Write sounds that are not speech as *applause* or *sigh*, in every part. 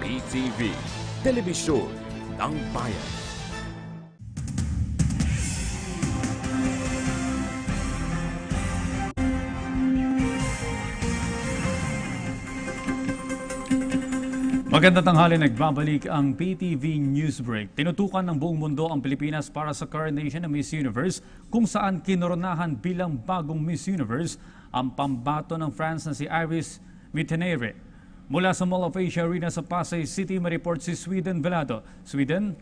PTV, Telebisyon ng Bayan. Magandang tanghali, nagbabalik ang PTV Newsbreak. Tinutukan ng buong mundo ang Pilipinas para sa coronation ng Miss Universe kung saan kinoronahan bilang bagong Miss Universe ang pambato ng France na si Iris Mittenere. Mula sa Mall of Asia Arena sa Pasay City, mareport si Sweden Velado. Sweden?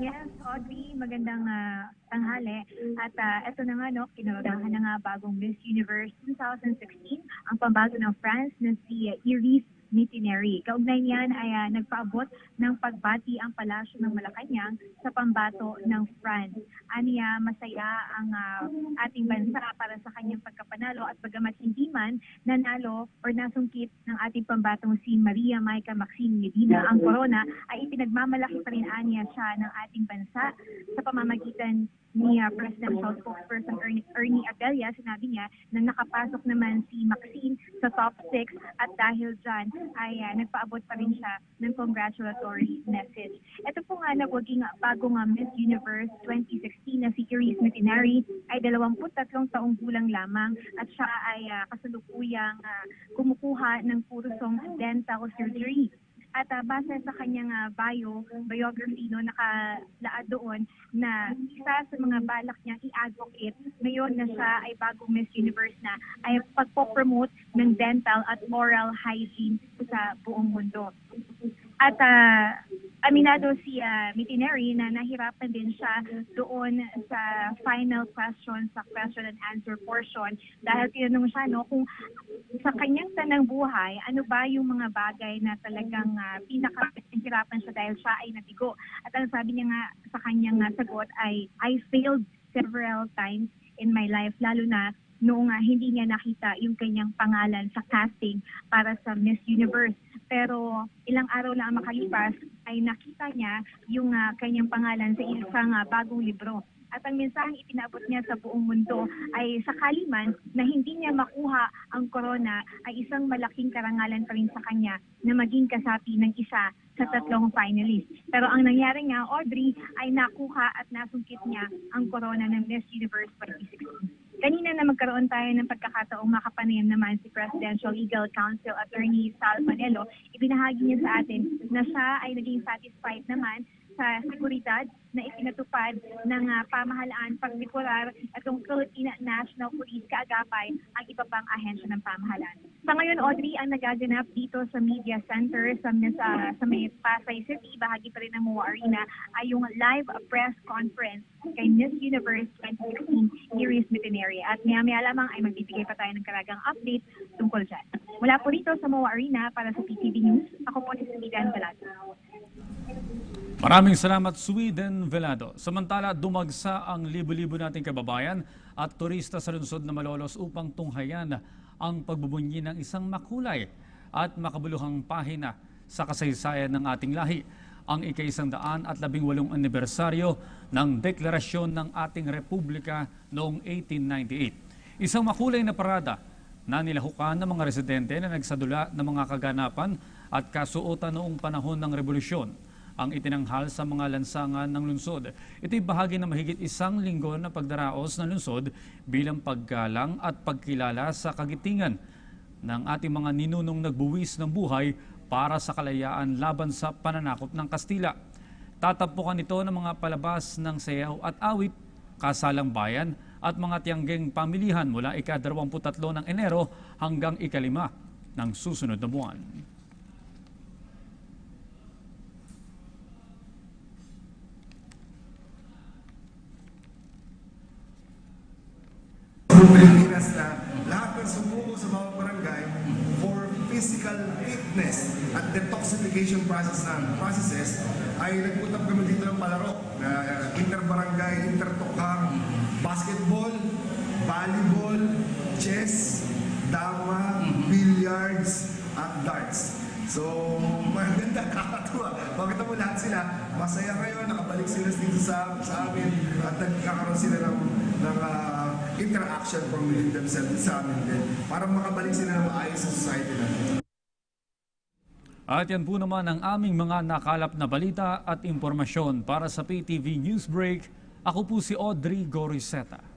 Yes, Audrey, magandang ah, tanghali. At ah, eto na nga, no, kinoronahan na nga bagong Miss Universe 2016 ang pambato ng France na si ah, Iris Mitteneri. Kaugnay niyan ay ah, nagpaabot ng pagbati ang palasyo ng Malacanang sa pambato ng France. Aniya, masaya ang ah, ating bansa para sa kanyang pagkapanalo at bagamat hindi man nanalo or nasungkit ng ating pambatong si Maria Maica Maxine Medina ang corona ay ipinagmamalaki pa rin aniya siya ng ating bansa sa pamamagitan ni uh, Presidential Spokesperson Ernie, Ernie Abella, sinabi niya na nakapasok naman si Maxine sa top 6 at dahil dyan ay uh, nagpaabot pa rin siya ng congratulatory message. Ito po nga nagwaging bagong uh, Miss Universe 2016 na si Iris Mittenari ay 23 taong gulang lamang at siya ay uh, kasalukuyang uh, kumukuha ng kursong dental surgery. At uh, base sa kanyang uh, bio, biography, no, nakalaad doon na isa sa mga balak niyang i-advocate ngayon na siya ay bagong Miss Universe na ay pagpo-promote ng dental at oral hygiene sa buong mundo. At uh, aminado si uh, Mitineri na nahirapan din siya doon sa final question, sa question and answer portion dahil tinanong siya no, kung sa kanyang tanang buhay, ano ba yung mga bagay na talagang uh, pinaka-hirapan siya dahil siya ay nabigo. At ang sabi niya nga sa kanyang uh, sagot ay, I failed several times in my life, lalo na noong uh, hindi niya nakita yung kanyang pangalan sa casting para sa Miss Universe. Pero ilang araw lang ang makalipas ay nakita niya yung uh, kanyang pangalan sa isang uh, bagong libro. At ang mensaheng ipinabot niya sa buong mundo ay sakali man na hindi niya makuha ang corona ay isang malaking karangalan pa rin sa kanya na maging kasapi ng isa sa tatlong finalists. Pero ang nangyari nga, Audrey, ay nakuha at nasungkit niya ang corona ng Miss Universe 2016. Kanina na magkaroon tayo ng pagkakataong makapanayam naman si Presidential Legal Counsel Attorney Sal Manelo, ibinahagi niya sa atin na siya ay naging satisfied naman sa seguridad na ipinatupad ng uh, pamahalaan pagdekular atong Philippine National Police kaagapay ang iba pang ahensya ng pamahalaan. Sa ngayon, Audrey, ang nagaganap dito sa Media Center sa, sa, sa may Pasay City, bahagi pa rin ng MOA Arena, ay yung live press conference kay Miss Universe 2016 Iris Mitteneri. At maya-maya lamang ay magbibigay pa tayo ng karagang update tungkol dyan. Mula po rito sa MOA Arena para sa PTV News, ako po si Samidan Velasco. Maraming salamat Sweden Velado. Samantala, dumagsa ang libo-libo nating kababayan at turista sa lungsod na Malolos upang tunghayan ang pagbubunyi ng isang makulay at makabuluhang pahina sa kasaysayan ng ating lahi. Ang ikaisang daan at labing walong anibersaryo ng deklarasyon ng ating Republika noong 1898. Isang makulay na parada na nilahukan ng mga residente na nagsadula ng mga kaganapan at kasuotan noong panahon ng revolusyon ang itinanghal sa mga lansangan ng lungsod. Ito'y bahagi ng mahigit isang linggo na pagdaraos ng lungsod bilang paggalang at pagkilala sa kagitingan ng ating mga ninunong nagbuwis ng buhay para sa kalayaan laban sa pananakop ng Kastila. Tatapukan ito ng mga palabas ng sayaw at awit, kasalang bayan at mga tiyanggeng pamilihan mula ika-23 ng Enero hanggang ikalima ng susunod na buwan. Pilipinas na lahat ng sumuko sa mga barangay for physical fitness at detoxification process na processes ay nagputap kami dito ng palaro na uh, inter-barangay, inter-tokhang, basketball, volleyball, chess, dama, billiards, at darts. So, maganda, *laughs* kakatuwa. Makita mo lahat sila, masaya ngayon, nakabalik sila dito sa, sa amin at nagkakaroon sila ng, ng ah, interaction from within themselves sa amin din para makabalik sila ng maayos sa society natin. At yan po naman ang aming mga nakalap na balita at impormasyon para sa PTV Newsbreak. Ako po si Audrey Goriseta.